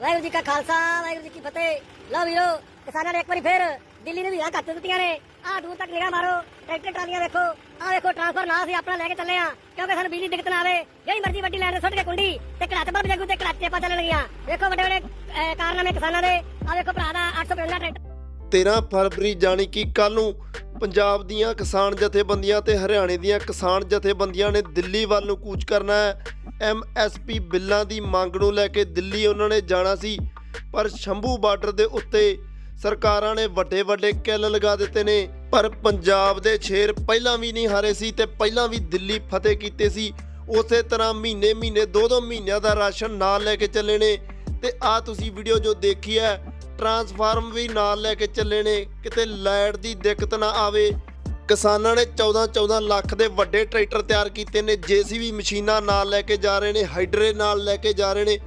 ਵਾਹਿਗੁਰੂ ਜੀ ਕਾ ਖਾਲਸਾ ਵਾਹਿਗੁਰੂ ਜੀ ਕੀ ਫਤਿਹ। ਲਓ ਵੀਰੋ ਕਿਸਾਨਾਂ ਨੇ ਇੱਕ ਵਾਰੀ ਫੇਰ ਦਿੱਲੀ ਨੂੰ ਵੀਰਾਂ ਕੱਟ ਦਿੱਤੀਆਂ ਨੇ। ਆਹ ਦੂਰ ਤੱਕ ਨਿਗਾਹ ਮਾਰੋ ਟਰੈਕਟਰ ਟਰਾਲੀਆਂ ਵੇਖੋ। ਆਹ ਵੇਖੋ ਟਰਾਂਸਫਰ ਨਾ ਅਸੀਂ ਆਪਣਾ ਲੈ ਕੇ ਚੱਲੇ ਆ। ਕਿਉਂਕਿ ਸਾਨੂੰ ਬਿਜਲੀ ਦਿੱਕਤ ਨਾ ਆਵੇ। ਜਿਹੜੀ ਮਰਜ਼ੀ ਵੱਡੀ ਲੈਣ ਸੁੱਟ ਕੇ ਕੁੰਡੀ ਤੇ ਕੜਾਚ ਬੱਬ ਜਗੂ ਤੇ ਕੜਾਚੇ ਪਾ ਚੱਲਣਗੀਆਂ। ਵੇਖੋ ਵੱਡੇ ਵੱਡੇ ਅਹ, ਕਾਰਨਾਮੇ ਕਿਸਾਨਾਂ ਦੇ। ਆਹ ਵੇਖੋ ਭਰਾ ਦਾ 855 ਟਰੈਕਟਰ। 13 ਫਰਵਰੀ ਜਾਣੀ ਕਿ ਕੱਲ ਨੂੰ ਪੰਜਾਬ ਦੀਆਂ ਕਿਸਾਨ ਜਥੇਬੰਦੀਆਂ ਤੇ ਹਰਿਆਣੇ ਦੀਆਂ ਕਿਸਾਨ ਜਥੇਬੰਦੀਆਂ ਨੇ ਦਿੱਲੀ ਵੱਲ ਨੂੰ ਕੂਚ ਕਰਨਾ ਹੈ। ਐਮਐਸਪੀ ਬਿੱਲਾਂ ਦੀ ਮੰਗ ਨੂੰ ਲੈ ਕੇ ਦਿੱਲੀ ਉਹਨਾਂ ਨੇ ਜਾਣਾ ਸੀ, ਪਰ ਸ਼ੰਭੂ ਬਾਰਡਰ ਦੇ ਉੱਤੇ ਸਰਕਾਰਾਂ ਨੇ ਵੱਡੇ ਵੱਡੇ ਕਿੱਲ ਲਗਾ ਦਿੱਤੇ ਨੇ, ਪਰ ਪੰਜਾਬ ਦੇ ਸ਼ੇਰ ਪਹਿਲਾਂ ਵੀ ਨਹੀਂ ਹਾਰੇ ਸੀ ਤੇ ਪਹਿਲਾਂ ਵੀ ਦਿੱਲੀ ਫਤਿਹ ਕੀਤੇ ਸੀ। ਉਸੇ ਤਰ੍ਹਾਂ ਮਹੀਨੇ ਮਹੀਨੇ ਦੋ ਦੋ ਮਹੀਨਿਆਂ ਦਾ ਰਾਸ਼ਨ ਨਾਲ ਲੈ ਕੇ ਚੱਲੇ ਨੇ। ਤੇ ਆ ਤੁਸੀਂ ਵੀਡੀਓ ਜੋ ਦੇਖੀ ਹੈ ਟਰਾਂਸਫਾਰਮ ਵੀ ਨਾਲ ਲੈ ਕੇ ਚੱਲੇ ਨੇ। ਕਿਤੇ ਲਾਈਟ ਦੀ ਦਿੱਕਤ ਨਾ ਆਵੇ। ਕਿਸਾਨਾਂ ਨੇ 14 14 ਲੱਖ ਦੇ ਵੱਡੇ ਟਰੈਕਟਰ ਤਿਆਰ ਕੀਤੇ ਨੇ। ਜੀਸੀਬੀ ਮਸ਼ੀਨਾਂ ਨਾਲ ਲੈ ਕੇ ਜਾ ਰਹੇ ਨੇ, ਹਾਈਡਰੇ ਨਾਲ ਲੈ ਕੇ ਜਾ ਰਹੇ ਨੇ।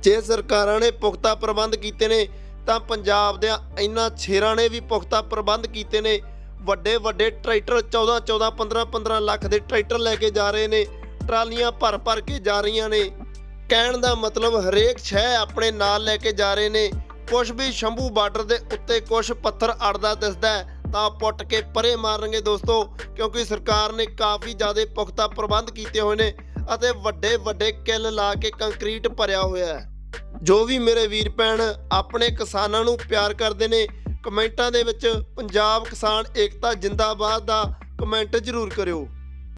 ਜੇ ਸਰਕਾਰਾਂ ਨੇ ਪੁਖਤਾ ਪ੍ਰਬੰਧ ਕੀਤੇ ਨੇ, ਤਾਂ ਪੰਜਾਬ ਦੇ ਇਹਨਾਂ ਛੇਰਾਂ ਨੇ ਵੀ ਪੁਖਤਾ ਪ੍ਰਬੰਧ ਕੀਤੇ ਨੇ। ਵੱਡੇ ਵੱਡੇ ਟਰੈਕਟਰ 14 14 15 15 ਲੱਖ ਦੇ ਟਰੈਕਟਰ ਲੈ ਕੇ ਜਾ ਰਹੇ ਨੇ। ਟਰਾਲੀਆਂ ਭਰ ਭਰ ਕੇ ਜਾ ਰਹੀਆਂ ਨੇ। ਕਹਿਣ ਦਾ ਮਤਲਬ ਹਰੇਕ ਸ਼ਹਿ ਆਪਣੇ ਨਾਲ ਲੈ ਕੇ ਜਾ ਰਹੇ ਨੇ। ਕੁਝ ਵੀ ਸ਼ੰਭੂ ਬਾਰਡਰ ਦੇ ਉੱਤੇ ਕੁਝ ਪੱਥਰ ਅੜਦਾ ਦਿਸਦਾ ਹੈ, ਤਾਂ ਪੁੱਟ ਕੇ ਪਰੇ ਮਾਰਨਗੇ ਦੋਸਤੋ, ਕਿਉਂਕਿ ਸਰਕਾਰ ਨੇ ਕਾਫੀ ਜ਼ਿਆਦਾ ਪੁਖਤਾ ਪ੍ਰਬੰਧ ਕੀਤੇ ਹੋਏ ਨੇ ਅਤੇ ਵੱਡੇ ਵੱਡੇ ਕਿੱਲ ਲਾ ਕੇ ਕੰਕਰੀਟ ਭਰਿਆ ਹੋਇਆ ਹੈ। ਜੋ ਵੀ ਮੇਰੇ ਵੀਰ ਭੈਣ ਆਪਣੇ ਕਿਸਾਨਾਂ ਨੂੰ ਪਿਆਰ ਕਰਦੇ ਨੇ, ਕਮੈਂਟਾਂ ਦੇ ਵਿੱਚ ਪੰਜਾਬ ਕਿਸਾਨ ਏਕਤਾ ਜਿੰਦਾਬਾਦ ਦਾ ਕਮੈਂਟ ਜ਼ਰੂਰ ਕਰਿਓ।